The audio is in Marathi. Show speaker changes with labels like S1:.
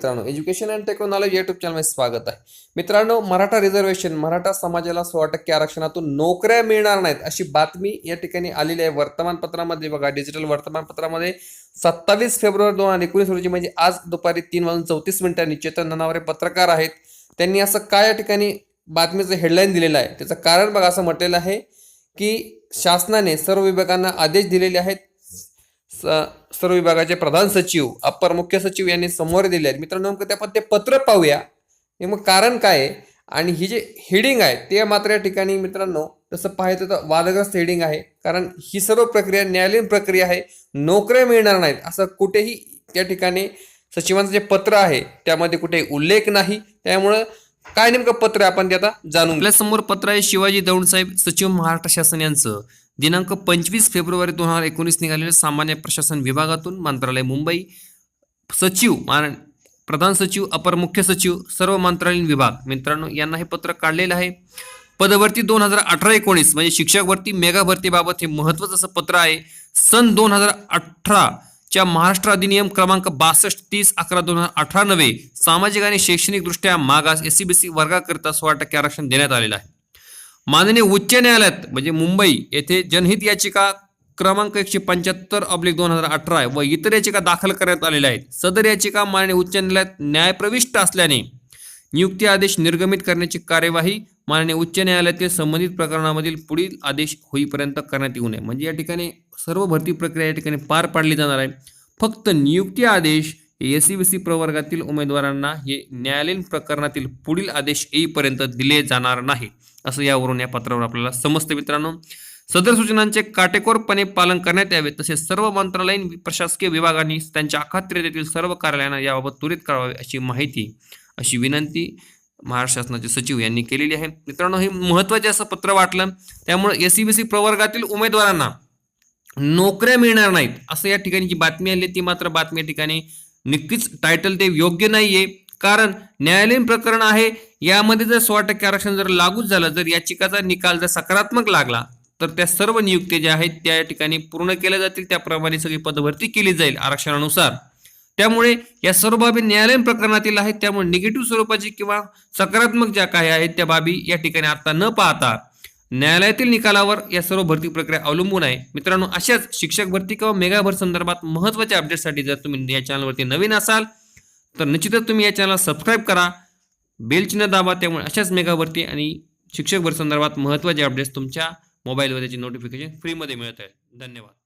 S1: मित्रांनो एज्युकेशन अँड टेक्नॉलॉजी युट्यूब चॅनलमध्ये स्वागत आहे. मित्रांनो मराठा रिझर्वेशन मराठा समाजाला सोळा टक्के आरक्षणातून नोकऱ्या मिळणार नाहीत अशी बातमी या ठिकाणी आलेली आहे. वर्तमानपत्रामध्ये बघा डिजिटल वर्तमानपत्रामध्ये सत्तावीस फेब्रुवारी दोन हजार एकोणीस रोजी म्हणजे आज दुपारी तीन वाजून चौतीस मिनिटांनी चेतन ननावरे पत्रकार आहेत. त्यांनी असं काय या ठिकाणी बातमीचं हेडलाईन दिलेलं आहे? त्याचं कारण बघा असं म्हटलेलं आहे की शासनाने सर्व विभागांना आदेश दिलेले आहेत सर्व विभागाचे प्रधान सचिव अप्पर मुख्य सचिव यांनी समोर दिले आहेत. मित्रांनो नेमकं ते ते पत्र पाहूया. हे मग कारण काय आहे? आणि ही जे हेडिंग आहे ते मात्र या ठिकाणी मित्रांनो तसं पाहायचं तर वादग्रस्त हेडिंग आहे. कारण ही सर्व प्रक्रिया न्यायालयीन प्रक्रिया आहे. नोकऱ्या मिळणार नाहीत. असं कुठेही त्या ठिकाणी सचिवांचं जे पत्र आहे त्यामध्ये कुठे उल्लेख नाही. त्यामुळं काय नेमकं पत्र आहे आपण ते आता जाणून आपल्यासमोर पत्र आहे शिवाजी दौंड साहेब सचिव महाराष्ट्र शासन यांचं. दिनांक पंचवीस फेब्रुवारी दोन हजार एकोणीस निघालेले सामान्य प्रशासन विभागातून मंत्रालय मुंबई सचिव मान- प्रधान सचिव अपर मुख्य सचिव सर्व मंत्रालयीन विभाग. मित्रांनो यांना हे पत्र काढलेलं आहे. पदभरती दोन हजार अठरा एकोणीस म्हणजे शिक्षक भरती मेगा भरतीबाबत हे महत्त्वाचं असं पत्र आहे. सन दोन हजार अठरा च्या महाराष्ट्र अधिनियम क्रमांक बासष्ट तीस अकरा दोन हजार अठरा नव्हे सामाजिक आणि शैक्षणिकदृष्ट्या मागास एस सी बी सी वर्गाकरिता सोळा टक्के आरक्षण देण्यात आलेलं आहे. माननीय उच्च न्यायालयात म्हणजे मुंबई येथे जनहित याचिका क्रमांक एकशे पंच्याहत्तर अब्लिक दोन हजार अठरा व इतर याचिका दाखल करण्यात आलेल्या आहेत. सदर याचिका माननीय उच्च न्यायालयात न्यायप्रविष्ट असल्याने नियुक्ती आदेश निर्गमित करण्याची कार्यवाही माननीय उच्च न्यायालयातील संबंधित प्रकरणामधील पुढील आदेश होईपर्यंत करण्यात येऊ नये. म्हणजे या ठिकाणी सर्व भरती प्रक्रिया या ठिकाणी पार पाडली जाणार आहे. फक्त नियुक्ती आदेश एस सी बी सी प्रवर्गातील उमेदवारांना हे न्यायालयीन प्रकरणातील पुढील आदेश येईपर्यंत दिले जाणार नाही असं यावरून या पत्रावर आपल्याला समजतं मित्रांनो. सदर सूचनांचे काटेकोरपणे पालन करण्यात यावे तसेच सर्व मंत्रालयीन प्रशासकीय विभागांनी त्यांच्या अखात्रीतेतील सर्व कार्यालयांना याबाबत त्वरित करावे अशी माहिती अशी विनंती महाराष्ट्र शासनाचे सचिव यांनी केलेली आहे. मित्रांनो हे महत्त्वाचे असं पत्र वाटलं त्यामुळे एस सी बी सी प्रवर्गातील उमेदवारांना नोकऱ्या मिळणार नाहीत असं या ठिकाणी जी बातमी आली ती मात्र बातमी या ठिकाणी नक्कीच टायटल ते योग्य नाहीये. कारण न्यायालयीन प्रकरण आहे. यामध्ये जर सोळा टक्के आरक्षण जर लागूच झालं जर याचिकाचा निकाल जर सकारात्मक लागला तर त्या सर्व नियुक्त्या ज्या आहेत त्या ठिकाणी पूर्ण केल्या जातील. त्याप्रमाणे सगळी पदभरती केली जाईल आरक्षणानुसार. त्यामुळे या सर्व बाबी न्यायालयीन प्रकरणातील आहेत. त्यामुळे निगेटिव्ह स्वरूपाची किंवा सकारात्मक ज्या काही आहेत त्या बाबी या ठिकाणी आता न पाहता न्यायालयातील निकालावर या सर्व भरती प्रक्रिया अवलंबून आहे. मित्रांनो अशाच शिक्षक भरती किंवा मेगा संदर्भात महत्त्वाच्या अपडेटसाठी जर तुम्ही या चॅनलवरती नवीन असाल तर निश्चितच तुम्ही या चॅनलला सबस्क्राईब करा. बेल चिन्ह दाबा त्यामुळे अशाच मेगा भरती आणि शिक्षक भर संदर्भात महत्त्वाचे अपडेट्स तुमच्या मोबाईलवर त्याची नोटिफिकेशन फ्रीमध्ये मिळत आहे. धन्यवाद.